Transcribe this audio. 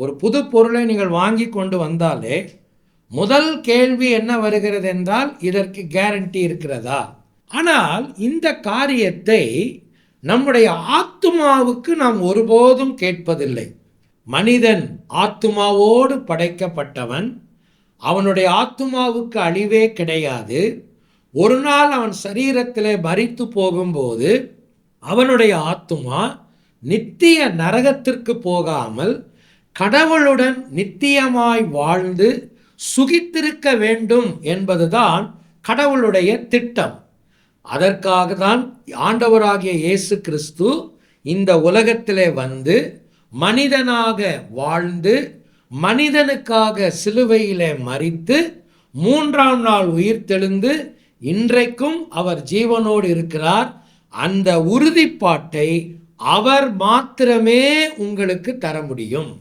ஒரு புது பொருளை நீங்கள் வாங்கி கொண்டு வந்தாலே முதல் கேள்வி என்ன வருகிறது என்றால் இதற்கு கேரண்டி இருக்கிறதா? ஆனால் இந்த காரியத்தை நம்முடைய ஆத்துமாவுக்கு நாம் ஒருபோதும் கேட்பதில்லை. மனிதன் ஆத்துமாவோடு படைக்கப்பட்டவன் அவனுடைய ஆத்துமாவுக்கு அழிவே கிடையாது. ஒரு நாள் அவன் சரீரத்திலே பறித்து போகும்போது அவனுடைய ஆத்துமா நித்திய நரகத்திற்கு போகாமல் கடவுளுடன் நித்தியமாய் வாழ்ந்து சுகித்திருக்க வேண்டும் என்பதுதான் கடவுளுடைய திட்டம். அதற்காக தான் ஆண்டவராகிய இயேசு கிறிஸ்து இந்த உலகத்திலே வந்து மனிதனாக வாழ்ந்து மனிதனுக்காக சிலுவையிலே மறித்து மூன்றாம் நாள் உயிர் உயிர்த்தெழுந்து இன்றைக்கும் அவர் ஜீவனோடு இருக்கிறார். அந்த உறுதிப்பாட்டை அவர் மாத்திரமே உங்களுக்கு தர முடியும்.